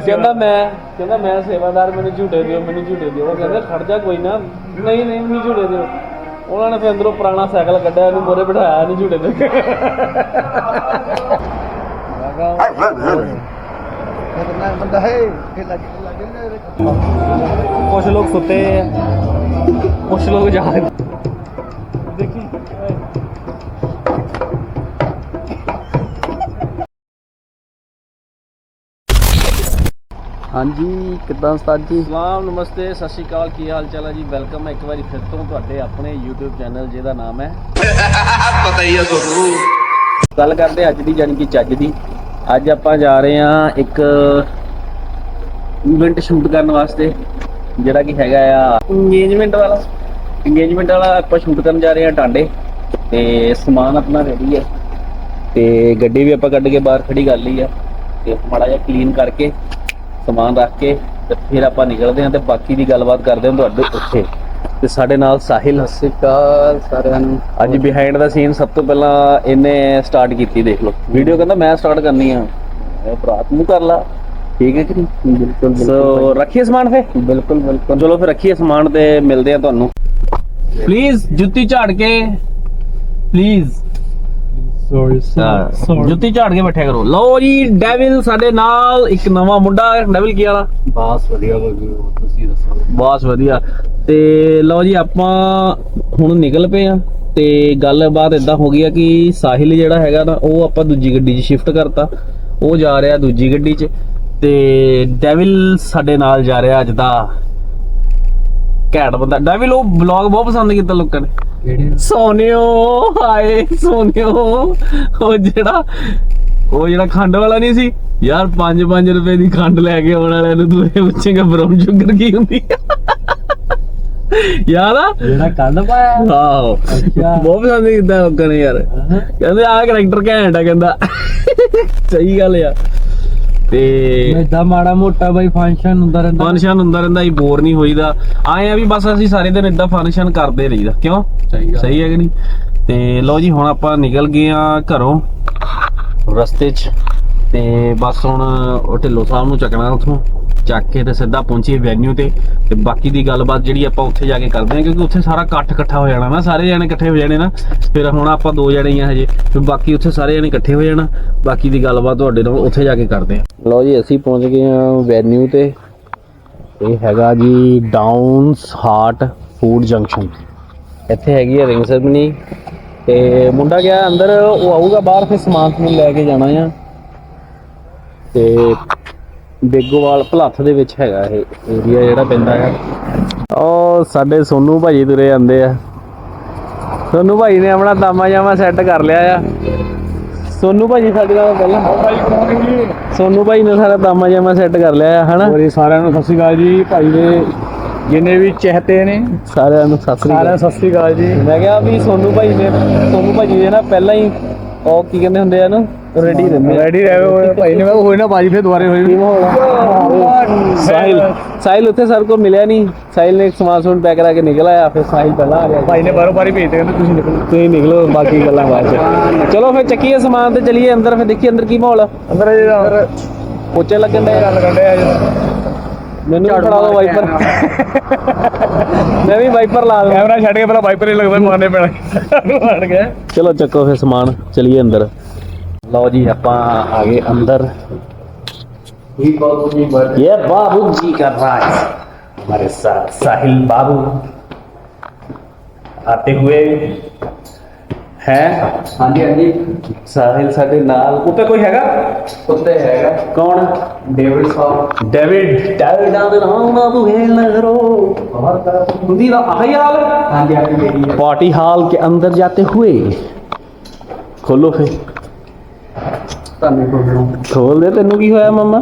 ਕਹਿੰਦਾ ਮੈਂ ਕਹਿੰਦਾ ਮੈਂ ਸੇਵਾਦਾਰ ਮੈਨੂੰ ਝੂਟੇ ਦਿਓ ਮੈਨੂੰ ਝੂਟੇ ਦਿਓ। ਉਹ ਕਹਿੰਦਾ ਖੜ ਜਾ ਕੋਈ ਨਾ। ਨਹੀਂ ਨਹੀਂ ਮੈਨੂੰ ਝੂਟੇ ਦਿਓ। ਉਹਨਾਂ ਨੇ ਫਿਰ ਅੰਦਰੋਂ ਪੁਰਾਣਾ ਸਾਈਕਲ ਕੱਢਿਆ ਇਹਨੂੰ ਮੋਰੇ ਬਿਠਾਇਆ ਇਹਨੂੰ ਝੂਟੇ ਦੇ ਖਤਰਨਾਕ ਬੰਦਾ ਹੈ ਇਹ ਲੱਗ ਲੱਗ ਨਾ ਕੁਝ ਲੋਕ ਸੁੱਤੇ ਆ ਕੁਝ ਲੋਕ ਜਾਗ ਹਾਂਜੀ ਕਿਦਾਂ ਉਸਤਾਦ ਜੀ? ਸਲਾਮ ਨਮਸਤੇ ਸਤਿ ਸ਼੍ਰੀ ਅਕਾਲ ਕੀ ਹਾਲ ਚਾਲ ਹੈ ਜੀ? ਵੈਲਕਮ ਹੈ ਇੱਕ ਵਾਰੀ ਫਿਰ ਤੋਂ ਤੁਹਾਡੇ ਆਪਣੇ YouTube ਚੈਨਲ ਜਿਹਦਾ ਨਾਮ ਹੈ। ਪਤਾ ਹੀ ਆ ਤੁਹਾਨੂੰ। ਗੱਲ ਕਰਦੇ ਅੱਜ ਦੀ ਜਾਨੀ ਕਿ ਚੱਜ ਦੀ। ਅੱਜ ਆਪਾਂ ਜਾ ਰਹੇ ਹਾਂ ਇੱਕ ਇਵੈਂਟ ਸ਼ੂਟ ਕਰਨ ਵਾਸਤੇ ਜਿਹੜਾ ਕਿ ਹੈਗਾ ਆ ਇੰਗੇਜਮੈਂਟ ਵਾਲਾ। ਇੰਗੇਜਮੈਂਟ ਵਾਲਾ ਆਪਾਂ ਸ਼ੂਟ ਕਰਨ ਜਾ ਰਹੇ ਹਾਂ ਟਾਂਡੇ ਤੇ ਸਮਾਨ ਆਪਣਾ ਰੈਡੀ ਹੈ ਤੇ ਗੱਡੀ ਵੀ ਆਪਾਂ ਕੱਢ ਕੇ ਬਾਹਰ ਖੜੀ ਕਰ ਲਈ ਆ। ਤੇ ਮਾੜਾ ਜਿਹਾ ਕਲੀਨ ਕਰਕੇ ਸਮਾਨ ਰੱਖ ਕੇ ਤੇ ਫਿਰ ਆਪਾਂ ਨਿਕਲਦੇ ਹਾਂ ਤੇ ਬਾਕੀ ਦੀ ਗੱਲਬਾਤ ਕਰਦੇ ਹਾਂ ਤੁਹਾਡੇ ਉੱਥੇ। ਤੇ ਸਾਡੇ ਨਾਲ ਸਾਹਿਲ ਅਕਾਲ ਸਾਰਿਆਂ ਨੂੰ। ਅੱਜ ਬਿਹਾਈਂਡ ਦਾ ਸੀਨ ਸਭ ਤੋਂ ਪਹਿਲਾਂ ਇਹਨੇ ਸਟਾਰਟ ਕੀਤੀ ਦੇਖ ਲਓ। ਵੀਡੀਓ ਕਹਿੰਦਾ ਮੈਂ ਸਟਾਰਟ ਕਰਨੀ ਆ। ਭਰਾ ਤੂੰ ਕਰ ਲਾ। ਠੀਕ ਹੈ ਕਿ ਨਹੀਂ? ਬਿਲਕੁਲ ਸੋ ਰੱਖੀਏ ਸਮਾਨ ਫੇ? ਬਿਲਕੁਲ ਬਿਲਕੁਲ। ਚਲੋ ਫਿਰ ਰੱਖੀਏ ਸਮਾਨ ਤੇ ਮਿਲਦੇ ਆ ਤੁਹਾਨੂੰ। ਪਲੀਜ਼ ਜੁੱਤੀ ਝਾੜ ਕੇ। ਪਲੀਜ਼ ਸੌਰੀ ਜੁੱਤੀ ਝਾੜ ਕੇ ਬੈਠਿਆ ਕਰੋ। ਲਓ ਜੀ ਡੈਵਿਲ ਸਾਡੇ ਨਾਲ ਇੱਕ ਨਵਾਂ ਮੁੰਡਾ ਡੈਵਿਲ ਕੀ ਵਾਲਾ? ਬਾਸ ਵਧੀਆ ਲੱਗੂ ਤੁਸੀਂ ਦੱਸੋ? ਬਹੁਤ ਵਧੀਆ। ਤੇ ਲਓ ਜੀ ਆਪਾਂ ਹੁਣ ਨਿਕਲ ਪਏ ਆ। ਤੇ ਗੱਲਬਾਤ ਇਦਾਂ ਹੋ ਗਈ ਆ ਕਿ ਸਾਹਿਲ ਜਿਹੜਾ ਹੈਗਾ ਨਾ ਉਹ ਆਪਾਂ ਦੂਜੀ ਗੱਡੀ 'ਚ ਸ਼ਿਫਟ ਕਰਤਾ। ਉਹ ਜਾ ਰਿਹਾ ਦੂਜੀ ਗੱਡੀ 'ਚ। ਤੇ ਡੈਵਿਲ ਸਾਡੇ ਨਾਲ ਜਾ ਰਿਹਾ ਅੱਜ ਦਾ। ਘੈਂਟ ਬੰਦਾ। ਡੈਵਿਲ ਉਹ ਵਲੌਗ ਬਹੁਤ ਪਸੰਦ ਕੀਤਾ ਲੋਕਾਂ ਨੇ। ਕਿਹੜੇ ਸੋਨਿਓ ਹਾਏ ਸੋਨਿਓ। ਉਹ ਜਿਹੜਾ ਉਹ ਜਿਹੜਾ ਖੰਡ ਵਾਲਾ ਨਹੀਂ ਸੀ? ਯਾਰ 5-5 ਰੁਪਏ ਦੀ ਖੰਡ ਲੈ ਕੇ ਆਉਣ ਵਾਲਿਆਂ ਨੂੰ ਤੂੰ ਇਹ ਪੁੱਛੇਗਾ ਬਰਾਊਨ ਸ਼ੂਗਰ ਕੀ ਹੁੰਦੀ ਆ? ਆ। ਜਿਹੜਾ ਕੰਨ ਪਾਇਆ। ਆਹੋ। ਬਹੁਤ ਪਸੰਦ ਕੀਤਾ ਲੋਕਾਂ ਨੇ ਯਾਰ। ਕਹਿੰਦੇ ਆਹ ਕਰੈਕਟਰ ਘੈਂਟ ਆ ਕਹਿੰਦਾ। ਸਹੀ ਗੱਲ ਆ। ਤੇ ਇਦਾਂ ਮਾੜਾ ਮੋਟਾ ਬਾਈ ਫੰਕਸ਼ਨ ਹੁੰਦਾ ਰਹਿੰਦਾ। ਫੰਕਸ਼ਨ ਹੁੰਦਾ ਰਹਿੰਦਾ ਹੀ ਬੋਰ ਨਹੀਂ ਹੋਈਦਾ। ਆਏ ਆ ਵੀ ਬਸ ਅਸੀਂ ਸਾਰੇ ਦਿਨ ਇਦਾਂ ਫੰਕਸ਼ਨ ਕਰਦੇ ਰਹੀਦਾ। ਕਿਉਂ? ਸਹੀ ਹੈ ਕਿ ਨਹੀਂ? ਤੇ ਲਓ ਜੀ ਹੁਣ ਆਪਾਂ ਨਿਕਲ ਗਏ ਆ ਘਰੋਂ ਰਸਤੇ 'ਚ। ਤੇ ਬਸ ਹੁਣ ਢਿੱਲੋਂ ਸਾਹਿਬ ਨੂੰ ਚੱਕਣਾ ਉੱਥੋਂ। ਚੱਕ ਕੇ ਤੇ ਸਿੱਧਾ ਪਹੁੰਚੀਏ ਵੈਨਿਊ ਤੇ ਤੇ ਬਾਕੀ ਦੀ ਗੱਲਬਾਤ ਜਿਹੜੀ ਆਪਾਂ ਉੱਥੇ ਜਾ ਕੇ ਕਰਦੇ ਹਾਂ, ਕਿਉਂਕਿ ਉੱਥੇ ਸਾਰਾ ਇਕੱਠ ਇਕੱਠਾ ਹੋ ਜਾਣਾ ਨਾ, ਸਾਰੇ ਜਣੇ ਇਕੱਠੇ ਹੋ ਜਾਣੇ ਨਾ, ਫਿਰ ਹੁਣ ਆਪਾਂ ਦੋ ਜਣੇ ਹੀ ਆ ਹਜੇ, ਫਿਰ ਬਾਕੀ ਉੱਥੇ ਸਾਰੇ ਜਣੇ ਇਕੱਠੇ ਹੋ ਜਾਣਾ, ਬਾਕੀ ਦੀ ਗੱਲਬਾਤ ਤੁਹਾਡੇ ਨਾਲ ਉੱਥੇ ਜਾ ਕੇ ਕਰਦੇ ਹਾਂ। ਲਓ ਜੀ, ਅਸੀਂ ਪਹੁੰਚ ਗਏ ਆ ਵੈਨਿਊ ਤੇ। ਇਹ ਹੈਗਾ ਜੀ ਡਾਊਨਸ ਹਾਰਟ ਫੂਡ ਜੰਕਸ਼ਨ ਇੱਥੇ ਹੈਗੀ ਆ ਰਿੰਗ ਸੈਰਮਨੀ ਤੇ ਮੁੰਡਾ ਗਿਆ ਅੰਦਰ, ਉਹ ਆਊਗਾ ਬਾਹਰ, ਫਿਰ ਸਮਾਨ ਸਮੂਨ ਲੈ ਕੇ ਜਾਣਾ ਆ। ਤੇ ਬੇਗੋਵਾਲ ਭਲੱਥ ਦੇ ਵਿੱਚ ਹੈਗਾ ਇਹ ਏਰੀਆ ਜਿਹੜਾ ਪੈਂਦਾ ਆ ਉਹ ਸਾਡੇ ਸੋਨੂ ਭਾਜੀ ਤੁਰੇ ਜਾਂਦੇ ਆ। ਸੋਨੂ ਭਾਈ ਨੇ ਆਪਣਾ ਤਾਮਾ ਜਾਮਾ ਸੈੱਟ ਕਰ ਲਿਆ ਆ। ਸੋਨੂ ਭਾਜੀ ਸਾਡੇ ਨਾਲ ਪਹਿਲਾਂ। ਸੋਨੂ ਭਾਈ ਨੇ ਸਾਰਾ ਤਾਮਾ ਜਾਮਾ ਸੈੱਟ ਕਰ ਲਿਆ ਆ ਹਨਾ? ਹੋਰ ਸਾਰਿਆਂ ਨੂੰ ਸਤਿ ਸ਼੍ਰੀ ਅਕਾਲ ਜੀ। ਭਾਈ ਦੇ ਜਿੰਨੇ ਵੀ ਚਹਤੇ ਨੇ ਸਾਰਿਆਂ ਨੂੰ ਸਤਿ ਸ੍ਰੀ ਅਕਾਲ। ਸਤਿ ਸ਼੍ਰੀ ਅਕਾਲ ਜੀ। ਮੈਂ ਕਿਹਾ ਵੀ ਸੋਨੂ ਭਾਈ ਨੇ ਸੋਨੂ ਭਾਜੀ ਨਾ ਪਹਿਲਾਂ ਹੀ ਉਹ ਕੀ ਕਹਿੰਦੇ ਹੁੰਦੇ ਆ ਨਾ ਰੈਡੀ ਰਹਿੰਦੇ। ਰੈਡੀ ਰਹੇ ਹੋਏ ਭਾਈ ਨੇ ਮੈਂ ਹੋਈ ਨਾ ਬਾਜੀ ਫੇਰ ਦੁਬਾਰੇ ਹੋਈ ਸਾਹਿਲ। ਸਾਹਿਲ ਉੱਥੇ ਸਰ ਕੋ ਮਿਲਿਆ ਨਹੀਂ। ਸਾਹਿਲ ਨੇ ਸਮਾਨ ਸਮੂਨ ਪੈਕ ਕਰਾ ਕੇ ਨਿਕਲ ਆਇਆ ਫਿਰ ਸਾਹਿਲ ਪਹਿਲਾਂ ਆ ਗਿਆ। ਭਾਈ ਨੇ ਬਾਰੋ ਬਾਰੀ ਭੇਜਦੇ ਕਹਿੰਦੇ ਤੁਸੀਂ ਨਿਕਲੋ। ਤੁਸੀਂ ਨਿਕਲੋ ਬਾਕੀ ਗੱਲਾਂ ਬਾਅਦ ਚ। ਚਲੋ ਫਿਰ ਚੱਕੀਏ ਸਮਾਨ ਤੇ ਚਲੀਏ ਅੰਦਰ ਫਿਰ ਦੇਖੀਏ ਅੰਦਰ ਕੀ ਮਾਹੌਲ ਆ। ਅੰਦਰ ਜਿਹੜਾ ਪੋਚੇ ਲੱਗਣ ਦੇ ਗੱਲ ਕਰਦੇ ਆ ਮੈਨੂੰ ਵੀ ਫੜਾ ਦਿਓ ਵਾਈਪਰ ਮੈਂ ਵੀ ਵਾਈਪਰ ਲਾ ਦਵਾਂ ਕੈਮਰਾ ਛੱਡ ਕੇ ਪਹਿਲਾਂ ਵਾਈਪਰ ਹੀ ਲੱਗਦਾ ਮਾਰਨੇ ਪੈਣਾ ਮਾਰ ਗਿਆ ਚਲੋ ਚੱਕੋ ਫਿਰ ਸਮਾਨ ਚਲੀਏ ਅੰਦਰ ਲਓ ਜੀ ਆਪਾਂ ਆ ਗਏ ਅੰਦਰ ये बाबू जी का राज हमारे साथ साहिल बाबू आते हुए हैं ਹਾਂਜੀ ਹਾਂਜੀ ਸਾਹਿਲ ਸਾਡੇ ਨਾਲ ਉੱਤੇ ਕੋਈ ਹੈਗਾ ਉੱਤੇ ਹੈਗਾ ਕੌਣ ਡੇਵਿਡ ਸਾਹਿਬ ਡੇਵਿਡ ਡੇਵਿਡ ਦਾ ਨਾਮ ਬਾਬੂ ਹੈ ਲਗਰੋ ਬਾਹਰ ਤਰਫ ਹੁੰਦੀ ਦਾ ਆਹੀ ਹਾਲ ਹਾਂਜੀ ਹਾਂਜੀ ਮੇਰੀ ਹੈ पार्टी हॉल के अंदर जाते हुए खोलो फिर ਤੁਹਾਨੂੰ ਕੋਲੋਂ खोल दे तेनू की होया मम्मा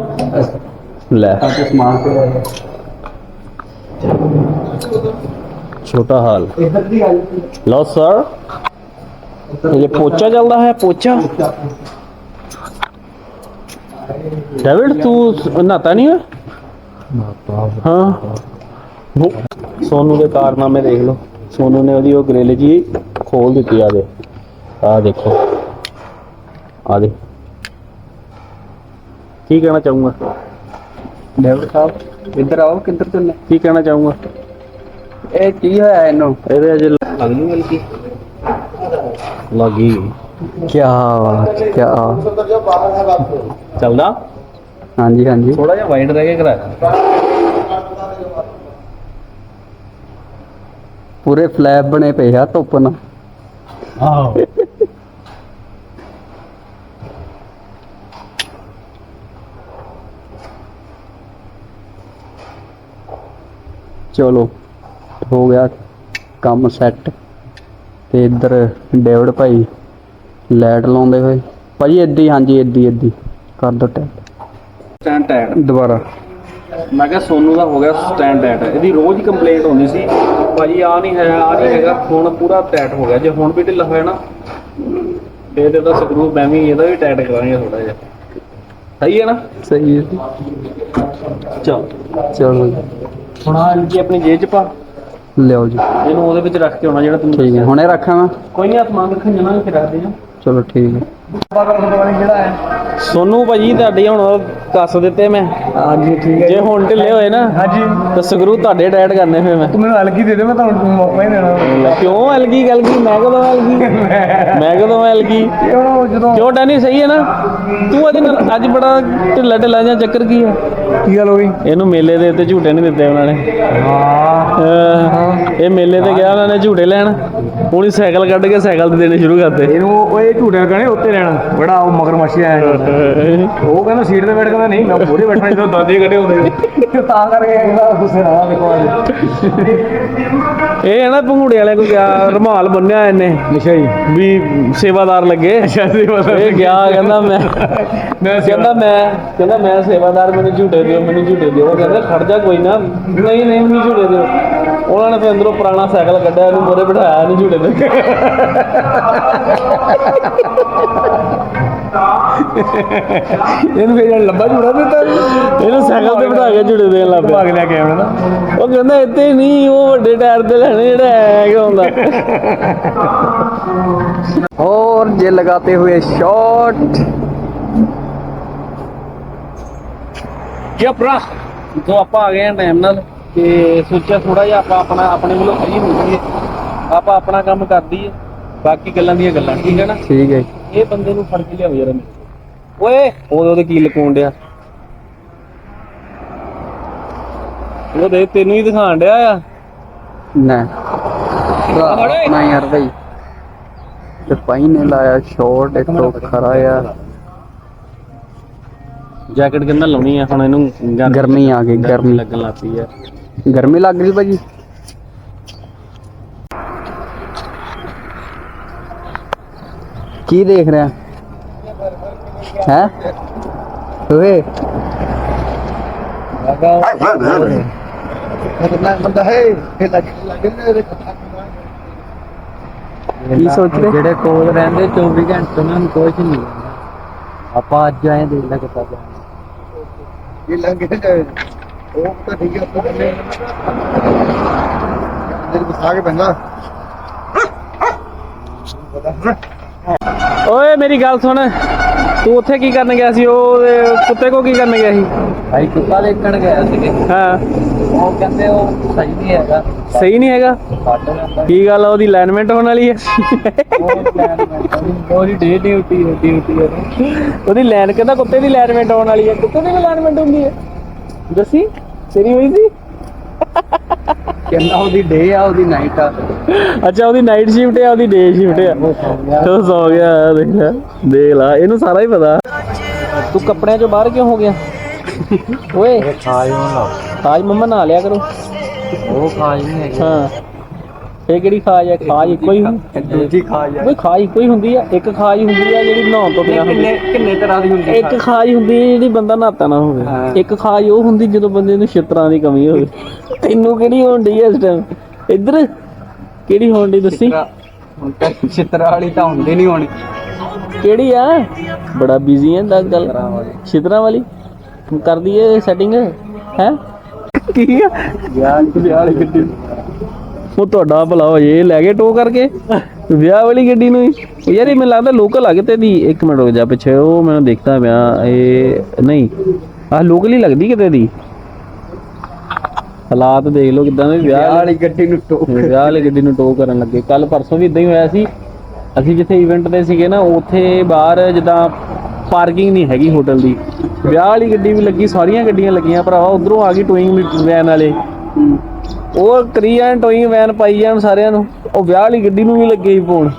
ले ਅੱਜ ਸਮਾਨ ਤੇ ਆਇਆ छोटा हाल ਇੱਧਰ ਦੀ ਗੱਲ लो सर ये पोचा ਇਹ ਪੋਚਾ ਚੱਲਦਾ ਹੈ ਪੋਚਾ ਡੇਵਿਡ ਤੂੰ ਨਹਾਤਾ ਨਹੀਂ ਹੋਇਆ ਹਾਂ ਸੋਨੂ ਦੇ ਕਾਰਨਾਮੇ ਦੇਖ ਲਓ। ਸੋਨੂ ਨੇ ਉਹਦੀ ਉਹ ਗ੍ਰਿਲ ਜੀ ਖੋਲ ਦਿੱਤੀ ਆ ਦੇ। ਆ ਦੇਖੋ। ਆ ਦੇ। ਕੀ ਕਹਿਣਾ ਚਾਹੂੰਗਾ? ਡੇਵਿਡ ਸਾਹਿਬ ਇੱਧਰ ਆਓ ਕਿੱਧਰ ਚੱਲੇ? ਕੀ ਕਹਿਣਾ ਚਾਹੂੰਗਾ? ਇਹ ਕੀ ਹੋਇਆ ਇਹਨੂੰ? ਇਹਦੇ ਅਜੇ ਲੱਗਣੀ ਹਲਕੀ ਲੱਗੀ। ਕੀ ਬਾਤ ਕੀ ਚੱਲਦਾ? ਹਾਂਜੀ ਹਾਂਜੀ। ਥੋੜਾ ਜਿਹਾ ਵਾਈਡ ਰਹਿ ਕੇ ਕਰਾਇਆ ਪੂਰੇ ਫਲੈਪ ਬਣੇ ਪਏ ਆ ਧੁੱਪ ਨਾਲ। ਆਹੋ। ਚਲੋ ਹੋ ਗਿਆ ਕੰਮ ਸੈੱਟ ਤੇ ਇੱਧਰ ਡੇਵਿਡ ਭਾਈ ਲਾਈਟ ਲਾਉਂਦੇ ਹੋਏ। ਭਾਜੀ ਹੀ ਹਾਂਜੀ ਏਦਾਂ ਹੀ ਕਰ ਦੋ ਟੈਪ। ਸਟੈਂਡ ਟੈਟ ਦੁਬਾਰਾ। ਮੈਂ ਕਿਹਾ ਸੋਨੂ ਦਾ ਹੋ ਗਿਆ ਸਟੈਂਡ ਟੈਟ ਇਹਦੀ ਰੋਜ਼ ਹੀ ਕੰਪਲੇਂਟ ਹੁੰਦੀ ਸੀ। ਭਾਜੀ ਆ ਨਹੀਂ ਹੈ ਆ ਨਹੀਂ ਹੈਗਾ। ਹੁਣ ਪੂਰਾ ਟੈਟ ਹੋ ਗਿਆ। ਜੇ ਹੁਣ ਵੀ ਢਿੱਲਾ ਹੋਇਆ ਨਾ ਤੇ ਤੇ ਦਾ ਸਕਰੂ ਮੈਂ ਵੀ ਇਹਦਾ ਵੀ ਟੈਟ ਕਰਾਂਗੇ ਥੋੜਾ ਜਿਹਾ। ਸਹੀ ਹੈ ਨਾ? ਸਹੀ ਹੈ ਚਲ। ਚਲੋ। ਹੁਣ ਆ ਜੀ ਆਪਣੀ ਜੇਬ ਚ ਪਾ? ਲਿਆਓ ਜੀ। ਇਹਨੂੰ ਉਹਦੇ ਵਿੱਚ ਰੱਖ ਕੇ ਆਉਣਾ ਜਿਹੜਾ ਤੈਨੂੰ ਠੀਕ ਹੈ ਹੁਣੇ ਰੱਖਾਂ ਮੈਂ? ਕੋਈ ਨਹੀਂ ਆਤਮਾਨ ਰੱਖਣ ਜਾਣਾ ਫਿਰ ਰੱਖਦੇ ਜਾ ਚਲੋ ਠੀਕ ਹੈ। ਸੋਨੂ ਭਾਜੀ ਤੁਹਾਡੇ ਹੁਣ ਕੱਸ ਦਿੱਤੇ ਮੈਂ। ਹਾਂਜੀ ਠੀਕ ਜੇ ਹੁਣ ਢਿੱਲੇ ਹੋਏ ਨਾ ਹਾਂਜੀ। ਤਾਂ ਸਕਰੂ ਤੁਹਾਡੇ ਟਾਈਟ ਕਰਨੇ ਫੇ ਮੈਂ। ਤੂੰ ਮੈਨੂੰ ਹਲਕੀ ਦੇ ਦੇ ਮੈਂ ਤੁਹਾਨੂੰ ਮੌਕਾ ਹੀ ਦੇਣਾ। ਕਿਉਂ ਮੈਂ ਕਦੋਂ ਮੈਂ ਕਦੋਂ ਐਲਗੀ? ਕਿਉਂ ਜਦੋਂ ਕਿਉਂ ਡੈਨੀ ਸਹੀ ਹੈ ਨਾ? ਤੂੰ ਅੱਜ ਨਾ- ਅੱਜ ਬੜਾ ਢਿੱਲਾ ਢਿੱਲਾ ਜਿਹਾ ਚੱਕਰ ਕੀ ਹੈ? ਕੀ ਗੱਲ ਹੋ ਗਈ? ਇਹਨੂੰ ਮੇਲੇ ਦੇ ਉੱਤੇ ਝੂਟੇ ਨਹੀਂ ਦਿੱਤੇ ਉਹਨਾਂ ਨੇ। ਹਾਂ। ਇਹ ਮੇਲੇ ਤੇ ਗਿਆ ਉਹਨਾਂ ਨੇ ਝੂਟੇ ਲੈਣ। ਹੁਣ ਹੀ ਸਾਈਕਲ ਕੱਢ ਕੇ ਸਾਈਕਲ ਤੇ ਦੇਣੇ ਸ਼ੁਰੂ ਕਰਤੇ ਇਹਨੂੰ ਉਹ ਇਹ ਝੂਟੇ ਕਹਣੇ ਉੱਤੇ ਲੈਣਾ। ਬੜਾ ਉਹ ਮਗਰ ਮੱਛੀ ਆਇਆ ਉਹ ਕਹਿੰਦਾ ਸੀਟ ਤੇ ਬੈਠ ਕਹਿੰਦਾ ਨਹੀਂ ਮੈਂ ਪੂਰੇ ਬੈਠਣਾ ਜਦੋਂ ਦਾਦੇ ਕੱਢੇ ਹੁੰਦੇ ਤਾਂ ਕਰਕੇ ਇਹਦਾ ਗੁੱਸੇ ਨਾਲ ਦੇਖੋ ਇਹ ਹੈ ਨਾ ਭੰਗੂੜੇ ਵਾਲੇ ਕੋਈ ਗਿਆ ਰਮਾਲ ਬੰਨਿਆ ਇਹਨੇ ਅੱਛਾ ਜੀ। ਵੀ ਸੇਵਾਦਾਰ ਲੱਗੇ। ਇਹ ਗਿਆ ਕਹਿੰਦਾ ਮੈਂ ਮੈਂ ਕਹਿੰਦਾ ਮੈਂ ਕਹਿੰਦਾ ਮੈਂ ਸੇਵਾਦਾਰ ਮੈਨੂੰ ਝੂਟੇ ਦਿਓ ਮੈਨੂੰ ਝੂਟੇ ਦਿਓ। ਉਹ ਕਹਿੰਦਾ ਖੜ ਜਾ ਕੋਈ ਨਾ। ਨਹੀਂ ਨਹੀਂ ਮੈਨੂੰ ਝੂਟੇ ਦਿਓ। ਉਹਨਾਂ ਨੇ ਫਿਰ ਅੰਦਰੋਂ ਪੁਰਾਣਾ ਸਾਈਕਲ ਕੱਢਿਆ ਇਹਨੂੰ ਮੋਰੇ ਬਿਠਾਇਆ ਇਹਨੂੰ ਝੂਟੇ ਦੇ ਇਹਨੂੰ ਫੇਰ ਲੰਬਾ ਝੂੜਾ ਦਿੱਤਾ ਇਹਨੂੰ ਸਾਈਕਲ ਤੇ ਬਿਠਾ ਕੇ ਝੂਟੇ ਦੇਣ ਲੱਗ ਪਿਆ ਭਾਗ ਲੈ ਕੇ ਆਉਣਾ ਨਾ ਉਹ ਕਹਿੰਦਾ ਇੱਥੇ ਨਹੀਂ ਉਹ ਵੱਡੇ ਟਾਇਰ ਤੇ ਲੈਣੇ ਜਿਹੜਾ ਐ ਕਿ ਹੁੰਦਾ और ये लगाते हुए शॉट ਕੀ ਭਰਾ ਜੋ ਆਪਾਂ ਆ ਗਏ ਆ ਟਾਈਮ ਨਾਲ ਤੇ ਸੋਚਿਆ ਥੋੜਾ ਜਿਹਾ ਆਪਾਂ ਆਪਣਾ ਆਪਣੇ ਵੱਲੋਂ ਫ੍ਰੀ ਹੋ ਜਾਈਏ। ਆਪਾਂ ਆਪਣਾ ਕੰਮ ਕਰ ਦਈਏ। ਬਾਕੀ ਗੱਲਾਂ ਦੀਆਂ ਗੱਲਾਂ ਠੀਕ ਹੈ ਨਾ? ਠੀਕ ਹੈ ਇਹ ਬੰਦੇ ਨੂੰ ਫੜ ਕੇ ਲਿਆਓ ਯਾਰ ਮੇਰੇ ਓਏ! ਉਹਦੇ ਉਹਦੇ ਕੀ ਲਕਾਉਣ ਡਿਆ? ਉਹ ਦੇ ਤੈਨੂੰ ਹੀ ਦਿਖਾਣ ਡਿਆ ਆ। ਨਾ। ਨਾ ਯਾਰ ਬਈ। ਤੇ ਪਾਈ ਨੇ ਲਾਇਆ ਸ਼ਾਰਟ ਇੱਕ ਤੋਂ ਖਰਾ ਆ। ਜੈਕਟ ਕਿੰਨਾ ਲਾਉਣੀ ਆ ਹੁਣ ਇਹਨੂੰ? ਗਰਮੀ ਆ ਗਈ, ਗਰਮੀ। ਲੱਗਣ ਲੱਗ ਪਈ ਆ। ਗਰਮੀ ਲੱਗ ਰਹੀ ਭਾਜੀ। ਕੀ ਦੇਖ ਰਿਹਾ? ਹੈ? ਓਏ। ਕੀ ਸੋਚ ਰਹੇ? ਜਿਹੜੇ ਕੋਲ ਰਹਿੰਦੇ 24 ਘੰਟੇ ਉਹਨਾਂ ਨੂੰ ਕੁਝ ਨਹੀਂ। ਆਪਾਂ ਅੱਜ ਆਏ ਦੇਖ ਲੈ ਕਿਤਾ ਇਹ ਲੰਘੇ ਜਾਏ। ਓਏ ਮੇਰੀ ਗੱਲ ਸੁਣ। ਤੂੰ ਉੱਥੇ ਕੀ ਕਰਨ ਗਿਆ ਸੀ? ਉਹ ਕੁੱਤੇ ਕੋ ਕੀ ਕਰਨ ਗਿਆ ਸੀ? ਭਾਈ ਕੁੱਤਾ ਦੇਖਣ ਗਿਆ ਸੀ। ਹਾਂ। ਉਹ ਕਹਿੰਦੇ ਉਹ ਸਹੀ ਨਹੀਂ ਹੈਗਾ। ਸਹੀ ਨਹੀਂ ਹੈਗਾ? ਕੀ ਗੱਲ ਆ ਉਹਦੀ ਅਲਾਈਨਮੈਂਟ ਹੋਣ ਵਾਲੀ ਹੈ? ਉਹਦੀ ਡੇ ਡਿਊਟੀ ਹੈ ਡਿਊਟੀ ਹੈ ਉਹਦੀ। ਲਾਈਨ ਕਹਿੰਦਾ ਕੁੱਤੇ ਦੀ ਅਲਾਈਨਮੈਂਟ ਹੋਣ ਵਾਲੀ ਹੈ। ਕੁੱਤੇ ਦੀ ਅਲਾਈਨਮੈਂਟ ਹੁੰਦੀ ਹੈ। ਦੱਸੀ। ਤੇਰੀ ਹੋਈ ਸੀ? ਕਹਿੰਦਾ ਉਹਦੀ ਡੇ ਆ ਉਹਦੀ ਨਾਈਟ ਆ। ਅੱਛਾ ਉਹਦੀ ਨਾਈਟ ਸ਼ਿਫਟ ਹੈ ਉਹਦੀ ਡੇ ਸ਼ਿਫਟ ਹੈ ਉਹ ਸੌ ਗਿਆ। ਦੇਖ ਲੈ ਦੇਖ ਲਾ ਇਹਨੂੰ ਸਾਰਾ ਹੀ ਪਤਾ। ਤੂੰ ਕੱਪੜਿਆਂ ਚੋਂ ਬਾਹਰ ਕਿਉਂ ਹੋ ਗਿਆ? ਓਏ। ਖਾਜ ਨਾ ਮੰਮਾ ਨਹਾ ਲਿਆ ਕਰੋ। ਉਹ ਖਾਜ ਨਹੀਂ ਹੈਗੀ। ਹਾਂ। ਇਹ ਕਿਹੜੀ ਖਾਜ ਹੈ? ਖਾਜ ਇੱਕੋ ਹੀ ਹੁੰਦੀ ਦੂਜੀ ਖਾਜ ਕੋਈ ਖਾਜ ਇੱਕੋ ਹੀ ਹੁੰਦੀ ਆ ਇੱਕ ਖਾਜ ਹੁੰਦੀ ਆ ਜਿਹੜੀ ਨਹਾਉਣ ਤੋਂ ਬਿਨਾਂ ਹੁੰਦੀ ਕਿੰਨੇ ਕਿੰਨੇ ਤਰ੍ਹਾਂ ਦੀ ਹੁੰਦੀ ਇੱਕ ਖਾਜ? ਹੁੰਦੀ ਹੈ ਜਿਹੜੀ ਬੰਦਾ ਨਹਾਤਾ ਨਾ ਹੋਵੇ। ਹਾਂ। ਇੱਕ ਖਾਜ ਉਹ ਹੁੰਦੀ ਜਦੋਂ ਬੰਦੇ ਨੂੰ ਛਿੱਤਰਾਂ ਦੀ ਕਮੀ ਹੋਵੇ। ਤੈਨੂੰ ਕਿਹੜੀ ਹੋਣ ਡਈ ਐ ਇਸ ਟਾਈਮ ਇੱਧਰ ਕਿਹੜੀ ਹੋਣ ਡਈ ਦੱਸੀ? ਹੁਣ ਤਾਂ ਵਾਲੀ ਤਾਂ ਹੁੰਦੀ ਨਹੀਂ ਹੋਣੀ। ਕਿਹੜੀ ਆ? ਬੜਾ ਬਿਜ਼ੀ ਐ ਦੱਸ ਗੱਲ। ਛਿੱਤਰਾਂ ਵਾਲੀ। ਕਰ ਦਈਏ ਸੈਟਿੰਗ ਹੈ ਕੀ ਆ? ਵਿਆਹ ਵਿਆਹ ਵਾਲੀ ਗੱਡੀ ਉਹ ਤੁਹਾਡਾ ਭਲਾ ਹੋ ਜੇ ਲੈ ਕੇ ਟੋ ਕਰਕੇ? ਵਿਆਹ ਵਾਲੀ ਗੱਡੀ ਨੂੰ ਹੀ? ਉਹ ਯਾਰ ਇਹ ਮੈਨੂੰ ਲੱਗਦਾ ਲੋਕਲ ਆ ਕਿਤੇ ਦੀ? ਇੱਕ ਮਿੰਟ ਰੁਕ ਜਾ ਪਿੱਛੇ ਉਹ ਮੈਨੂੰ ਦੇਖਦਾ ਪਿਆ ਇਹ ਨਹੀਂ ਆਹ ਲੋਕਲ ਹੀ ਲੱਗਦੀ ਕਿਤੇ ਦੀ? ਹਾਲਾਤ ਦੇਖ ਲਓ ਕਿਦਾਂ ਦੇ ਵਿਆਹ ਵਿਆਹ ਵਾਲੀ ਗੱਡੀ ਨੂੰ ਟੋਕ ਵਿਆਹ ਵਾਲੀ ਗੱਡੀ ਨੂੰ ਟੋ ਕਰਨ ਲੱਗੇ। ਕੱਲ ਪਰਸੋਂ ਵੀ ਇਦਾਂ ਹੀ ਹੋਇਆ ਸੀ। ਅਸੀਂ ਜਿੱਥੇ ਇਵੈਂਟ ਤੇ ਸੀਗੇ ਨਾ ਉੱਥੇ ਬਾਹਰ ਜਿੱਦਾਂ ਪਾਰਕਿੰਗ ਨਹੀਂ ਹੈਗੀ ਹੋਟਲ ਦੀ। ਵਿਆਹ ਵਾਲੀ ਗੱਡੀ ਵੀ ਲੱਗੀ ਸਾਰੀਆਂ ਗੱਡੀਆਂ ਲੱਗੀਆਂ ਭਰਾਵਾ ਉਧਰੋਂ ਆ ਗਈ ਟੋਇੰਗ ਵੈਨ ਵਾਲੇ। ਉਹ ਕਰੀ ਜਾਣ ਟੋਇੰਗ ਵੈਨ ਪਾਈ ਜਾਣ ਸਾਰਿਆਂ ਨੂੰ। ਉਹ ਵਿਆਹ ਵਾਲੀ ਗੱਡੀ ਨੂੰ ਵੀ ਲੱਗੇ ਸੀ ਫੋਨ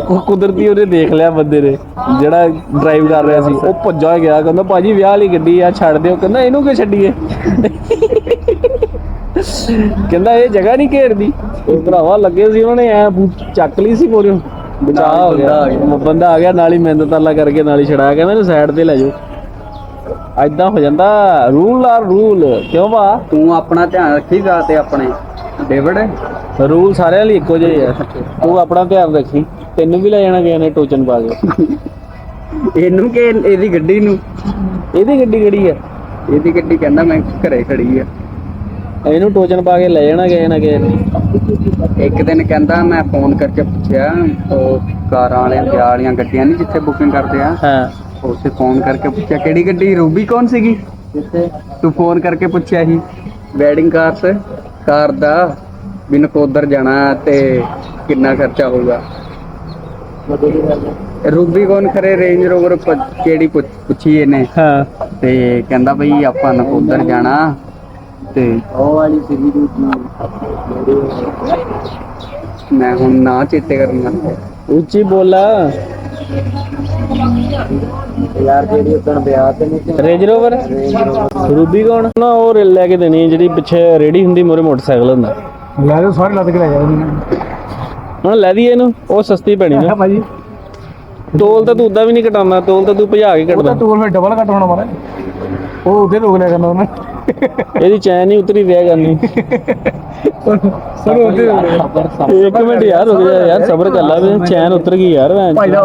ਉਹ ਕੁਦਰਤੀ ਉਹਨੇ ਦੇਖ ਲਿਆ ਬੰਦੇ ਨੇ, ਜਿਹੜਾ ਡਰਾਈਵ ਕਰ ਰਿਹਾ ਸੀ। ਉਹ ਭੱਜਾ ਗਿਆ, ਕਹਿੰਦਾ ਭਾਜੀ ਵਿਆਹ ਵਾਲੀ ਗੱਡੀ ਆ, ਛੱਡ ਦਿਓ। ਕਹਿੰਦਾ ਇਹਨੂੰ ਕਿਉਂ ਛੱਡੀਏ? ਕਹਿੰਦਾ ਇਹ ਜਗ੍ਹਾ ਨਹੀਂ ਘੇਰਦੀ। ਉਹ ਭਰਾਵਾ ਲੱਗੇ ਸੀ ਉਹਨਾਂ ਨੇ, ਐ ਚੱਕ ਲਈ ਸੀ ਪੂਰੀ ਬਚਾ ਹੋ ਗਿਆ। ਬੰਦਾ ਆ ਗਿਆ, ਨਾਲ ਹੀ ਮਿੰਦ ਤਾਲਾ ਕਰਕੇ ਨਾਲ ਹੀ ਛੜਾ ਕਹਿੰਦਾ ਇਹਨੂੰ ਸਾਈਡ ਤੇ ਲੈ ਜਾਓ। ਐਦਾਂ ਹੋ ਜਾਂਦਾ ਰੂਲ ਆਰ ਰੂਲ ਕਿਉਂ ਬਾ ਤੂੰ ਆਪਣਾ ਧਿਆਨ ਰੱਖੀਗਾ ਤੇ ਆਪਣੇ ਡੇਵਿਡ। ਰੂਲ ਸਾਰਿਆਂ ਲਈ ਇੱਕੋ ਜਿਹੇ ਆ। ਤੂੰ ਆਪਣਾ ਧਿਆਨ ਰੱਖੀ ਤੈਨੂੰ ਵੀ ਲੈ ਜਾਣਾ ਗਿਆ ਨੇ ਟੋਚਨ ਪਾ ਕੇ। ਇਹਨੂੰ ਕਿ ਇਹਦੀ ਗੱਡੀ ਨੂੰ? ਇਹਦੀ ਗੱਡੀ ਕਿਹੜੀ ਆ? ਇਹਦੀ ਗੱਡੀ ਕਹਿੰਦਾ ਮੈਂ ਘਰੇ ਖੜੀ ਆ। ਇਹਨੂੰ ਟੋਚਨ ਪਾ ਕੇ ਲੈ ਜਾਣਾ ਗਿਆ ਨਾ ਨੇ। ਇੱਕ ਦਿਨ ਕਹਿੰਦਾ ਮੈਂ ਫੋਨ ਕਰਕੇ ਪੁੱਛਿਆ ਉਹ ਕਾਰਾਂ ਵਾਲਿਆਂ ਵਿਆਹ ਵਾਲੀਆਂ ਗੱਡੀਆਂ ਨਹੀਂ ਜਿੱਥੇ ਬੁਕਿੰਗ ਕਰਦੇ ਆ? ਹਾਂ। ਉਸੇ ਫੋਨ ਕਰਕੇ ਪੁੱਛਿਆ ਕਿਹੜੀ ਗੱਡੀ? ਰੂਬੀ ਕੌਣ ਸੀਗੀ? ਤੂੰ ਫੋਨ ਕਰਕੇ ਪੁੱਛਿਆ ਸੀ। ਵੈਡਿੰਗ ਕਾਰਸ ਕਾਰ ਦਾ ਵੀ ਨਕੋਦਰ ਜਾਣਾ ਤੇ ਕਿੰਨਾ ਖਰਚਾ ਹੋਊਗਾ? ਰੂਬੀ ਕੌਣ ਖਰੇ? ਰੇਂਜ ਰੋਵਰ ਕਿਹੜੀ ਪੁੱਛ- ਪੁੱਛੀ ਇਹਨੇ? ਹਾਂ। ਤੇ ਕਹਿੰਦਾ ਬਈ ਆਪਾਂ ਨਕੋਦਰ ਜਾਣਾ ਤੇ ਉਹ ਵਾਲੀ ਸੀਗੀ ਮੈਂ ਹੁਣ ਨਾ ਚੇਤੇ ਕਰਨਾ ਉੱਚੀ ਬੋਲਾ। ਯਾਰ ਜਿਹੜੀ ਉਦੋਂ ਵਿਆਹ ਤੇ ਨਹੀਂ ਰੇਂਜ ਰੋਵਰ ਰੂਬੀ ਕੌਣ? ਨਾ ਉਹ ਰੇ- ਲੈ ਕੇ ਦੇਣੀ ਹੈ ਜਿਹੜੀ ਪਿੱਛੇ ਰੇੜੀ ਹੁੰਦੀ ਮੋਰੇ ਮੋਟਰਸਾਈਕਲ ਹੁੰਦਾ। ਲੈ ਲਓ ਸਾਰੇ ਲੱਦ ਕੇ ਲੈ ਜਾਓ। ਹੁਣ ਲੈ ਦਈਏ ਇਹਨੂੰ ਉਹ ਸਸਤੀ ਪੈਣੀ ਨਾ। ਭਾਜੀ। ਟੋਲ ਤਾਂ ਤੂੰ ਉਦਾਂ ਵੀ ਨਹੀਂ ਕਟਾਉਂਦਾ ਟੋਲ ਤਾਂ ਤੂੰ ਭਜਾ ਕੇ ਉਹ ਤਾਂ ਕੱਟਦਾ ਟੂਲ ਫਿਰ ਡਬਲ ਕੱਟ ਹੋਣਾ ਮਾਰਾ ਉਹ ਉਹਦੇ ਰੋਕ ਲਿਆ ਕਰਨਾ ਉਹਨਾਂ। ਇਹਦੀ ਚੈਨ ਨਹੀਂ ਉਤਰੀ ਵਿਆਹ ਕਰਨੀ। ਸਰ ਉਹਦੇ ਇੱਕ ਮਿੰਟ ਯਾਰ ਰੁਕ ਜਾ ਯਾਰ ਸਬਰ ਕਰ ਲੈ ਵੀ ਚੈਨ ਉਤਰ ਗਈ ਯਾਰ ਮੈਂ ਭਾਈ ਦਾ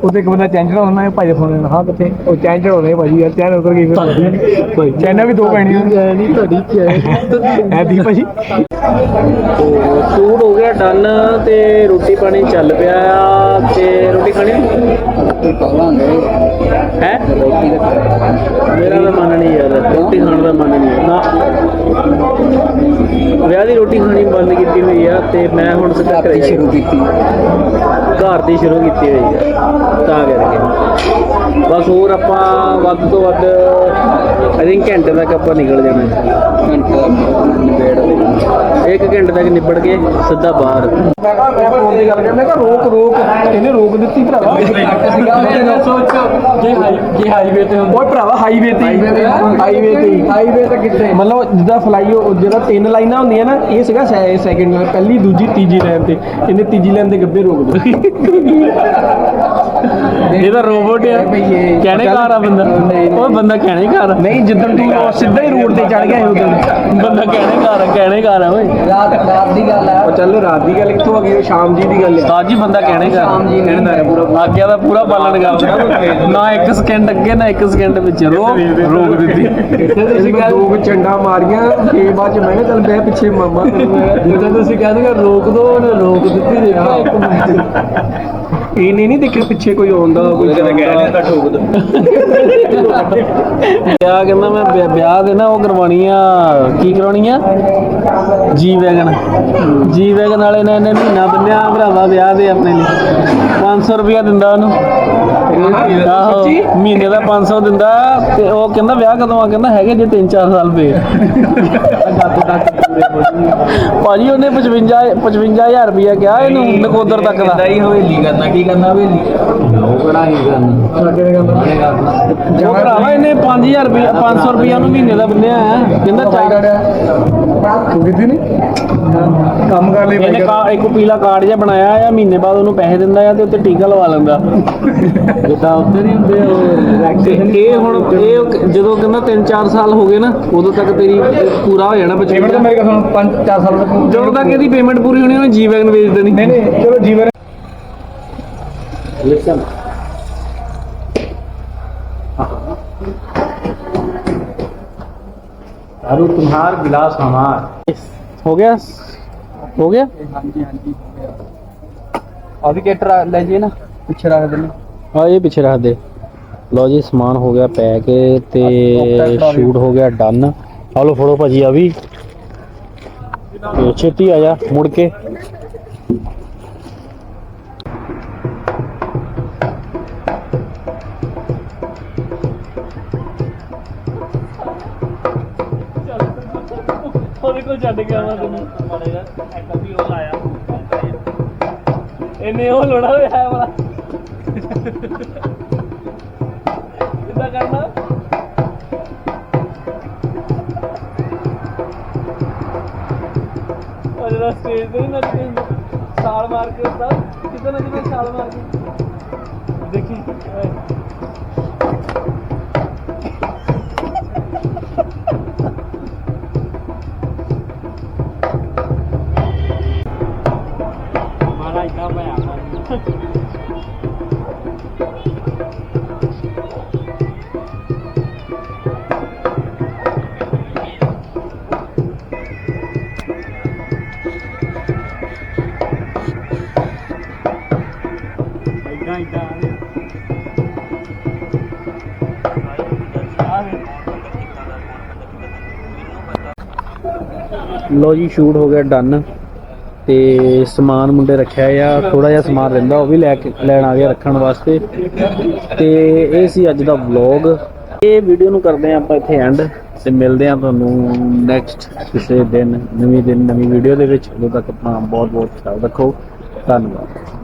ਉਹਦੇ ਇੱਕ ਬੰਦਾ ਚੈਂਜਰ ਹੋਣਾ ਹੈ ਭਾਈ ਦਾ ਫੋਨ ਹਾਂ ਕਿੱਥੇ? ਉਹ ਚੈਂਜਰ ਹੋਣੇ ਭਾਜੀ ਯਾਰ ਚੈਨ ਉਤਰ ਗਈ ਫਿਰ। ਚੈਨਾਂ ਵੀ ਦੋ ਪੈਣੀਆਂ। ਨਹੀਂ ਤੁਹਾਡੀ ਚੈਨ ਹੈ ਦੀ ਭਾਜੀ ਸ਼ੂਟ ਹੋ ਗਿਆ ਡਨ ਤੇ ਰੋਟੀ ਪਾਣੀ ਚੱਲ ਪਿਆ ਆ ਤੇ ਰੋਟੀ ਖਾਣੀ? ਪਾਵਾਂਗੇ ਹੈ? ਰੋਟੀ ਦੇ ਮੇਰਾ ਤਾਂ ਮਨ ਨਹੀਂ ਯਾਰ ਰੋਟੀ ਖਾਣ ਦਾ ਮਨ ਨਹੀਂ। ਨਾ। ਵਿਆਹ ਦੀ ਰੋਟੀ ਖਾਣੀ ਬੰਦ ਕੀਤੀ ਹੋਈ ਆ ਤੇ ਮੈਂ ਹੁਣ ਸਿੱਧਾ ਘਰੇ ਸ਼ੁਰੂ ਕੀਤੀ। ਘਰ ਦੀ ਸ਼ੁਰੂ ਕੀਤੀ ਹੋਈ ਆ। ਤਾਂ ਕਰਕੇ। ਬਸ ਹੋਰ ਆਪਾਂ ਵੱਧ ਤੋਂ ਵੱਧ ਆਈ ਥਿੰਕ ਘੰਟੇ ਤੱਕ ਆਪਾਂ ਨਿਕਲ ਜਾਣਾ। ਘੰਟਾ ਨਿਬੇੜ ਦੇ ਘੰਟੇ ਤੱਕ ਨਿਬੜ ਕੇ ਸਿੱਧਾ ਬਾਹਰ। ਮੈਂ ਕਿਹਾ ਮੈਂ ਫੋਨ ਦੀ ਗੱਲ ਕਰ ਮੈਂ ਕਿਹਾ ਰੋਕ ਰੋਕ ਇਹਨੇ ਰੋਕ ਦਿੱਤੀ ਭਰਾਵਾ ਸੋਚ ਜੇ ਜੇ ਹਾਈਵੇ ਤੇ ਹੁੰਦਾ ਓਏ ਭਰਾਵਾ ਹਾਈਵੇ ਤੇ ਹਾਈਵੇ ਤੇ ਹਾਈਵੇ ਤੇ ਕਿੱਥੇ? ਮਤਲਬ ਜਿੱਦਾਂ ਫਲਾਈ ਉਹ ਜਿਹੜਾ ਤਿੰਨ ਲਾਈਨਾਂ ਹੁੰਦੀਆਂ ਨਾ ਇਹ ਸੀਗਾ ਸੈਕਿੰਡ ਲਾਈਨ ਪਹਿਲੀ ਦੂਜੀ ਤੀਜੀ ਲਾਈਨ ਤੇ। ਇਹਨੇ ਤੀਜੀ ਲਾਈਨ ਦੇ ਗੱਬੇ ਰੋਕ ਦਿੱਤੀ। gitu. ਇਹ ਤਾਂ ਰੋਬੋਟ ਆ। ਕਹਿਣੇ ਘਰ ਆ ਬੰਦਾ। ਉਹ ਬੰਦਾ ਕਹਿਣੇ ਘਰ ਆ। ਨਹੀਂ ਜਿੱਦਣ ਤੂੰ ਉਹ ਸਿੱਧਾ ਹੀ ਰੋਡ ਤੇ ਚੜ ਗਿਆ ਉਦੋਂ। ਬੰਦਾ ਕਹਿਣੇ ਘਰ ਆ ਕਹਿਣੇ ਘਰ ਆ ਓਏ। ਰਾਤ ਰਾਤ ਦੀ ਗੱਲ ਹੈ ਉਹ ਚੱਲ ਰਾਤ ਦੀ ਗੱਲ ਕਿੱਥੋਂ ਆ ਗਈ? ਉਹ ਸ਼ਾਮ ਜੀ ਦੀ ਗੱਲ ਹੈ ਉਸਤਾਦ ਜੀ ਬੰਦਾ ਕਹਿਣੇ ਘਰ ਸ਼ਾਮ ਜੀ ਨੇ ਪੂਰਾ ਆਗਿਆ ਦਾ ਪੂਰਾ ਪਾਲਣ ਕਰਦਾ। ਨਾ ਇੱਕ ਸਕਿੰਟ ਅੱਗੇ ਨਾ ਇੱਕ ਸਕਿੰਟ ਪਿੱਛੇ। ਰੋਕ ਰੋਕ ਦਿੱਤੀ। ਇੱਥੇ ਤੁਸੀਂ ਕਹਿ ਦੋ ਚੰਡਾ ਮਾਰੀਆਂ ਫੇਰ ਬਾਅਦ ਚ ਮੈਂ ਕਿਹਾ ਚੱਲ ਬੈ ਪਿੱਛੇ ਮਾਮਾ। ਜਦੋਂ ਤੁਸੀਂ ਕਹਿ ਦੋਗੇ ਰੋਕ ਦੋ ਉਹਨੇ ਰੋਕ ਦਿੱਤੀ ਦੇਖਿਆ ਇੱਕ ਮਿੰਟ। ਇਹਨੇ ਨਹੀਂ ਦੇਖਿਆ ਪਿੱਛੇ ਕੋਈ ਆਉਂਦਾ ਕੋਈ ਜਾਂਦਾ ਤਾਂ ਠੋਕ ਦੋ ਵਿਆਹ ਕਹਿੰਦਾ ਮੈਂ ਵਿਆਹ- ਵਿਆਹ ਦੇ ਨਾ ਉਹ ਕਰਵਾਉਣੀ ਆ ਕੀ ਕਰਾਉਣੀ ਆ ਜੀ ਵੈਗਨ। ਜੀ ਵੈਗਨ ਵਾਲੇ ਨੇ ਇਹਨੇ ਮਹੀਨਾ ਬੰਨਿਆ ਭਰਾਵਾ ਵਿਆਹ ਦੇ ਆਪਣੇ ਲਈ। 500 ਰੁਪਇਆ ਦਿੰਦਾ ਉਹਨੂੰ। ਆਹੋ ਮਹੀਨੇ ਦਾ 500 ਦਿੰਦਾ ਤੇ ਉਹ ਕਹਿੰਦਾ ਵਿਆਹ ਕਦੋਂ ਆ? ਕਹਿੰਦਾ ਹੈਗੇ ਜੇ 3-4 ਸਾਲ ਪਏ ਭਾਜੀ ਉਹਨੇ 55 55000 ਰੁਪਇਆ ਕਿਹਾ ਇਹਨੂੰ ਨਕੋਦਰ ਤੱਕ ਦਾ। ਹੀ ਹਵੇਲੀ ਕਰਨਾ ਕੀ ਕਰਨਾ ਹਵੇਲੀ? ਉਹ ਬੜਾ ਹੀ ਕਰਨਾ। ਉਹ ਭਰਾਵਾ ਇਹਨੇ 5000 ਰੁਪਇਆ 500 ਰੁਪਇਆ ਉਹਨੂੰ ਮਹੀਨੇ ਦਾ ਬੰਨਿਆ ਹੈ। ਕਹਿੰਦਾ ਚਾਰ ਤੂੰ ਕਿੱਥੇ ਨੇ ਕੰਮ ਕਰ ਲਈ ਇਹਨੇ ਇੱਕ ਪੀਲਾ ਕਾਰਡ ਜਿਹਾ ਬਣਾਇਆ ਆ ਮਹੀਨੇ ਬਾਅਦ ਉਹਨੂੰ ਪੈਸੇ ਦਿੰਦਾ ਆ ਤੇ ਉੱਤੇ ਟੀਕਾ ਲਵਾ ਲੈਂਦਾ। ਜਿੱਦਾਂ ਉੱਤੇ ਨਹੀਂ ਹੁੰਦੇ ਉਹ ਤੇ ਇਹ ਹੁਣ ਇਹ ਉਹ ਜਦੋਂ ਕਹਿੰਦਾ 3-4 ਸਾਲ ਹੋ ਗਏ ਨਾ ਉਦੋਂ ਤੱਕ ਤੇਰੀ ਪੂਰਾ ਹੋ ਜਾਣਾ ਪੇਮੈਂਟ ਤਾਂ 55 ਮੇਰੇ ਕੋਲ 5 4 ਸਾਲ ਤੱਕ ਜਦੋਂ ਤੱਕ ਇਹਦੀ ਪੇਮੈਂਟ ਪੂਰੀ ਹੋਣੀ ਉਹਨੇ ਜੀ ਵੈਗਨ ਵੇਚ ਦੇਣੀ ਨਹੀਂ ਨਹੀਂ ਚਲੋ ਜੀਵਨ ਲਿਸਨ दारू तुम्हार गिलास हमार ਹੋ ਗਿਆ ਹੋ ਗਿਆ ਹਾਂਜੀ ਹਾਂਜੀ ਆ ਵੀ ਕੇਟਰ ਲੈ ਜੀ ਨਾ ਪਿੱਛੇ ਰੱਖ ਦਿੰਦੇ ਆ ਇਹ ਪਿੱਛੇ ਰੱਖ ਦੇ ਲਓ ਜੀ ਸਮਾਨ ਹੋ ਗਿਆ ਪੈਕ ਤੇ ਸ਼ੂਟ ਹੋ ਗਿਆ ਡਨ ਆ ਲਓ ਫੜੋ ਭਾਜੀ ਆ ਵੀ ਤੇ ਛੇਤੀ ਆ ਜਾ ਮੁੜ ਕੇ ਉਹਦੇ ਕੋਲ ਛੱਡ ਕੇ ਆਵਾਂ ਤੈਨੂੰ ਮਾੜੇਗਾ ਇੱਕ ਵੀ ਉਹ ਲਾਇਆ ਇਹਨੇ ਉਹ ਲੋੜਾ ਹੋਇਆ ਹੈ ਵਾਲਾ ਕਿੱਦਾਂ ਕਰਨਾ? ਉਹ ਜਿਹੜਾ ਸਟੇਜ ਤੇ ਹੁੰਦੇ, ਛਾਲ ਮਾਰ ਕੇ ਹੁੰਦਾ ਕਿੱਦਾਂ ਨੱਚਦੇ ਛਾਲ ਮਾਰ ਕੇ। ਦੇਖੀ? ਲੋ ਜੀ, ਸ਼ੂਟ ਹੋ ਗਿਆ ਡਨ। ਤੇ ਸਮਾਨ ਮੁੰਡੇ ਰੱਖਿਆ ਆ ਥੋੜਾ ਜਿਹਾ ਸਮਾਨ ਰਹਿੰਦਾ, ਉਹ ਵੀ ਲੈ ਕੇ ਲੈਣ ਆ ਗਿਆ ਰੱਖਣ ਵਾਸਤੇ। ਤੇ ਇਹ ਸੀ ਅੱਜ ਦਾ ਵਲੌਗ ਇਹ ਵੀਡੀਓ ਨੂੰ ਕਰਦੇ ਆ ਆਪਾਂ ਇੱਥੇ ਐਂਡ ਤੇ ਮਿਲਦੇ ਆ ਤੁਹਾਨੂੰ ਨੈਕਸਟ ਕਿਸੇ ਦਿਨ, ਨਵੀਂ ਦਿਨ, ਨਵੀਂ ਵੀਡੀਓ ਦੇ ਵਿੱਚ। ਉਦੋਂ ਤੱਕ ਆਪਣਾ ਬਹੁਤ ਬਹੁਤ ਖਿਆਲ ਰੱਖੋ। ਧੰਨਵਾਦ।